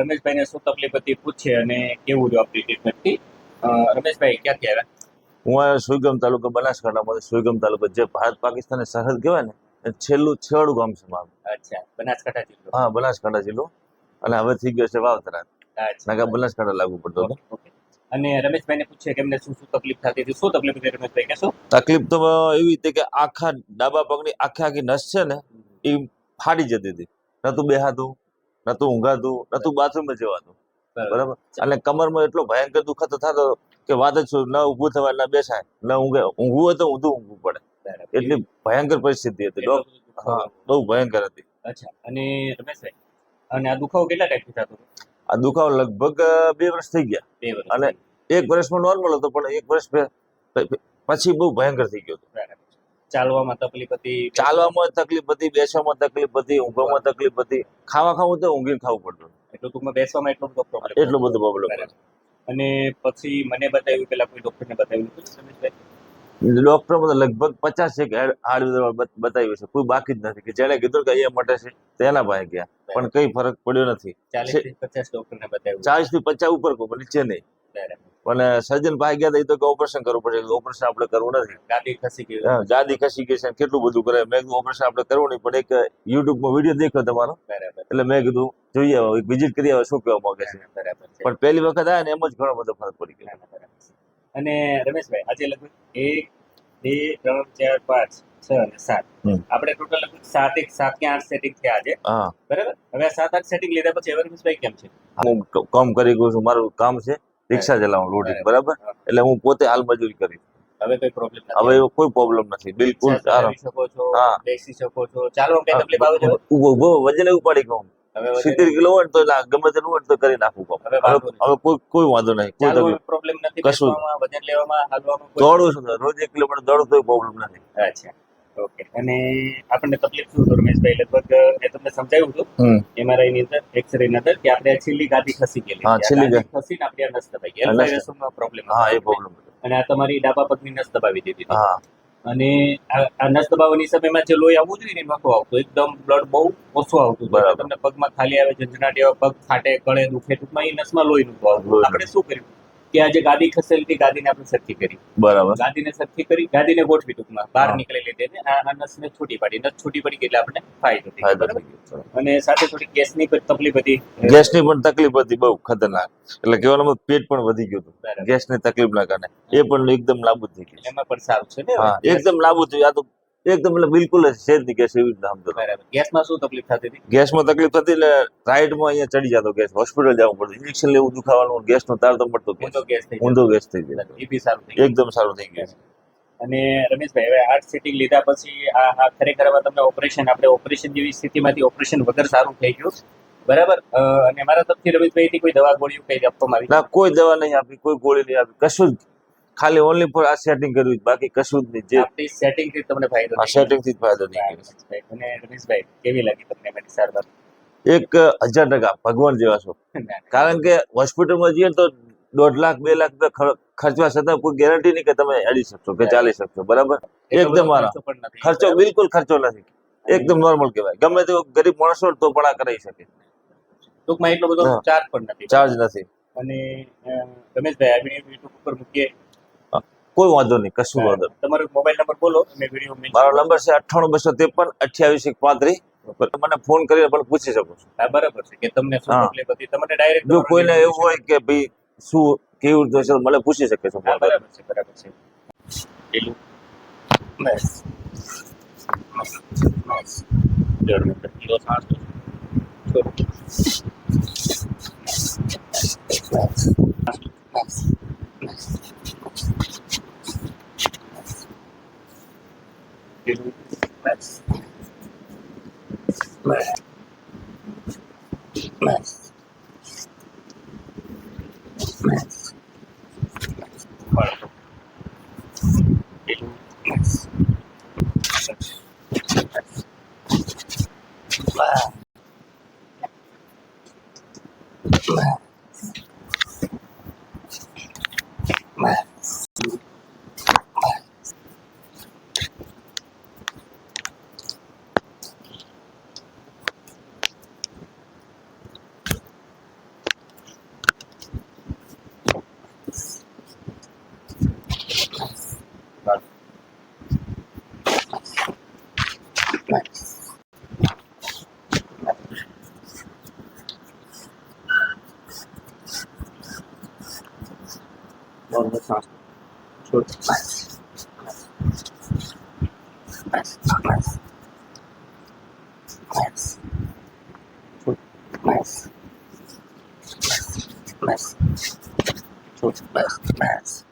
રમેશભાઈને શું તકલીફ હતી પૂછે અને કેવું જો આપણી ટ્રીટમેન્ટથી રમેશભાઈ ક્યાંથી આવ્યા? હું સુઈગમ તાલુકા બનાસકાંઠામાં સુઈગમ તાલુકા જે ભારત પાકિસ્તાનની સરહદ કહેવાય ને છેલ્લું છેવાડું ગામ છે મારું. અચ્છા બનાસકાંઠા જિલ્લો. હા બનાસકાંઠા જિલ્લો. અને હવે થઈ ગયો છે વાવતરા. નાગા બનાસકાંઠા લાગુ પડતો હતો. અને રમેશભાઈને પૂછે કે એમને શું શું તકલીફ થતી હતી? શું તકલીફ હતી રમેશભાઈ? કહેશો. તકલીફ તો એવી હતી કે આખા ડાબા પગની આખી આખી નસ છે ને એ ફાટી જતી હતી. ન તો બેહાતું. નતું ઊંઘાતું નતું બાથરૂમમાં જવાતું બરાબર. અને કમરમાં એટલો ભયંકર દુખતો થતો કે વાત જ ન ઊભું થવાય ન બેસાય ન ઊંઘે. ઊંઘવું હોય તો ઊંધું ઊંઘવું પડે. એટલી ભયંકર પરિસ્થિતિ હતી. હા બહુ ભયંકર હતી. અચ્છા. અને અને આ દુખાવો કેટલા ટાઈપથી થતો આ દુખાવો લગભગ બે વર્ષ થઈ ગયા. અને એક વર્ષમાં નોર્મલ હતો પણ એક વર્ષ પછી બહુ ભયંકર થઈ ગયો હતો. ચાલવામાં તકલીફ હતી? ચાલવામાં તકલીફ હતી બેસવામાં તકલીફ હતી ઊંઘવામાં તકલીફ હતી. ખાવા ખાવું તો ઊંઘીને ખાવું પડતું એટલું ટૂંકમાં બેસવામાં એટલો બધો પ્રોબ્લેમ એટલો બધો પ્રોબ્લેમ અને પછી મને બતાવ્યું પેલા કોઈ ડોક્ટરને બતાવ્યું ડોક્ટર મને લગભગ પચાસ એક હાર્ડ બતાવ્યું છે. કોઈ બાકી જ નથી. કે જેને કીધું કે અહીંયા મટે છે તેના પાસે ગયા. પણ કઈ ફરક પડ્યો નથી. ચાલીસથી પચાસ ડોક્ટરને બતાવ્યું. ચાલીસથી પચાસ ઉપર કોઈ નીચે નહીં. પણ સર્જન પાસે ગયા હતા એ તો કે ઓપરેશન કરવું પડશે. ઓપરેશન આપણે કરવું નથી. ગાદી ખસી ગઈ. હા, ગાદી ખસી ગઈ છે કેટલું બધું કરે. મેં કીધું ઓપરેશન આપણે કરવું નહીં પણ એક યુટ્યુબમાં વીડિયો દેખ્યો તમારો. એટલે મેં કીધું જોઈએ હવે એક વિઝિટ કરી આવે શું કહેવા માંગે છે? પણ પહેલી વખત આવ્યા ને એમ જ ઘણો બધો ફરક પડી ગયો. અને રમેશભાઈ આજે લગભગ એક બે ત્રણ ચાર પાંચ છ અને સાત. આપણે ટોટલ લગભગ સાત એક સાત કે આઠ સેટિંગ થયા આજે. બરાબર? હવે સાત આઠ સેટિંગ લીધા પછી રમેશભાઈ કેમ છે? હું કામ કરી ગયો છું. મારું કામ છે રિક્ષા ચલાવું લોડિંગ બરાબર? એટલે હું પોતે હાલ મજૂરી કરી હવે કોઈ પ્રોબ્લેમ હવે કોઈ પ્રોબ્લેમ નથી. બિલકુલ આરામ શકો છો હા. બેસી શકો છો. ચાલો કે તકલીફ આવે છે. ઊભો ઊભો વજન ઉપાડી ગયો સિત્તેર કિલો હોય તો ગમે તે હોય તો કરી નાખવું કામ. હવે કોઈ કોઈ વાંધો નહીં. કોઈ તકલીફ પ્રોબ્લેમ નથી કશું વજન લેવામાં હાલવામાં દોડું છું રોજ એક કિલોમીટર દોડું તો પ્રોબ્લેમ નથી. અચ્છા. ઓકે અને આપણને તકલીફ શું હતું રમેશભાઈ? લગભગ મેં તમને સમજાવ્યું હતું એમઆરઆઈ ની અંદર એક્સરે ની અંદર કે આપણે છેલ્લી ગાદી ખસી ગયેલી હા, છેલ્લી ખસીને આપણે નસ દબાઈ ગઈ. આ નસ- L5S નો પ્રોબ્લેમ હા એ પ્રોબ્લેમ અને આ તમારી ડાબા પગની નસ દબાવી દીધી હા. અને આ નસ દબાવવાની સમયમાં જે લોહી આવવું જોઈએ ને એ નહોતું આવતું. એકદમ બ્લડ બહુ ઓછું આવતું. બરાબર. તમને પગમાં ખાલી આવે ઝંઝણાટ એવા પગ ફાટે કળે દુખે ટૂંકમાં એ નસમાં લોહી નું આવતું આપણે શું કર્યું? કે આજે ગાદી ખસેલી હતી ગાદીને આપણે સરખી કરી. બરાબર. ગાદીને સરખી કરી ગાદીને ગોઠવી ટૂંકમાં. બહાર હા. નીકળી લીધી અને આ નસને છૂટી પાડી. નસ છૂટી પડી એટલે આપણે ફાયદો અને સાથે થોડી ગેસની પણ તકલીફ હતી? ગેસની પણ તકલીફ હતી બહુ ખતરનાક. એટલે કહેવાનો પેટ પણ વધી ગયું હતું. ગેસની તકલીફના કારણે. એ પણ એકદમ નાબૂદ થઈ ગયું એમાં પણ સારું છે ને એકદમ લાબુ થયું. આ તો એકદમ એટલે બિલકુલ જ નહીં ગેસ એવી રીતે સમજો ગેસમાં શું તકલીફ થતી હતી? ગેસમાં તકલીફ થતી એટલે રાઈડમાં અહીંયા ચડી જતો ગેસ. હોસ્પિટલ જવું પડતું. ઇન્જેક્શન લેવું દુખાવાનું ગેસનો તાર તો પડતો ઊંધો ગેસ થઈ ગયો. એ બી સારું થઈ એકદમ સારું થઈ ગયું. અને રમેશભાઈ હવે આર્ટ સીટિંગ લીધા પછી આ આ ખરેખર તમને ઓપરેશન આપણે ઓપરેશન જેવી સ્થિતિમાંથી ઓપરેશન વગર સારું થઈ ગયું. બરાબર? અને મારા તરફથી રમેશભાઈ કોઈ દવા ગોળીઓ કઈ આપવામાં આવી ના કોઈ દવા નહીં આપી કોઈ ગોળી નહીં આપી. કશું જ ખાલી ઓનલી ફોર આ સેટિંગ કર્યું છે. બાકી કશું જ નહીં. જે આપણી સેટિંગથી તમને ફાયદો આ સેટિંગથી જ ફાયદો નહીં અને રમેશભાઈ કેવી લાગી તમને મારી સારવાર એક હજાર ટકા ભગવાન જેવા છો. કારણ કે હોસ્પિટલમાં જઈએ તો દોઢ લાખ બે લાખ રૂપિયા ખર્ચવા છતાં કોઈ ગેરંટી નહીં કે તમે હેડી શકશો કે ચાલી શકશો. બરાબર? એકદમ ખર્ચો બિલકુલ ખર્ચો નથી. એકદમ નોર્મલ કહેવાય. ગમે તેવો ગરીબ માણસ હોય તો પણ આ કરાવી શકે. ટૂંકમાં એટલો બધો ચાર્જ પણ નથી. ચાર્જ નથી. અને રમેશભાઈ આ વીડિયો યુટ્યુબ ઉપર મૂકીએ. કોઈ વાંધો નહીં કશું વાંધો નહીં. તમારો મોબાઈલ નંબર બોલો મારો નંબર છે અઠ્ઠાણું બસો ત્રેપન અઠ્યાવીસ એક પાંત્રીસ. મને ફોન કરીને પણ પૂછી શકો છો. હા બરાબર છે કે તમને શું. તકલીફ હતી તમને ડાયરેક્ટ જો કોઈને એવું હોય કે ભાઈ શું કેવું રીતે છે મને પૂછી શકે છો. બરાબર છે બરાબર છે. પેલું બસ. બસ બસ. મિનિટ કિલો સાસ છોડો do less. Less. Less. Less. Less. Less. Less. Less. और सांस छोड़ बस बस बस बस छोड़ बस बस छोड़ बस बस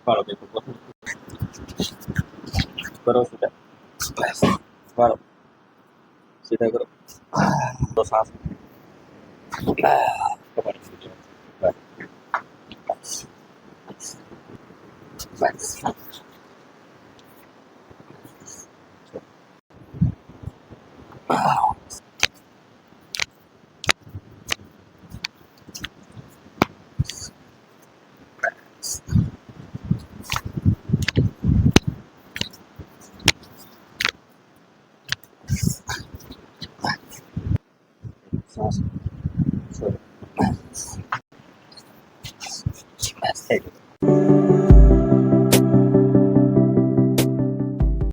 બસ સાસ છોડો બસ થઈ ગયું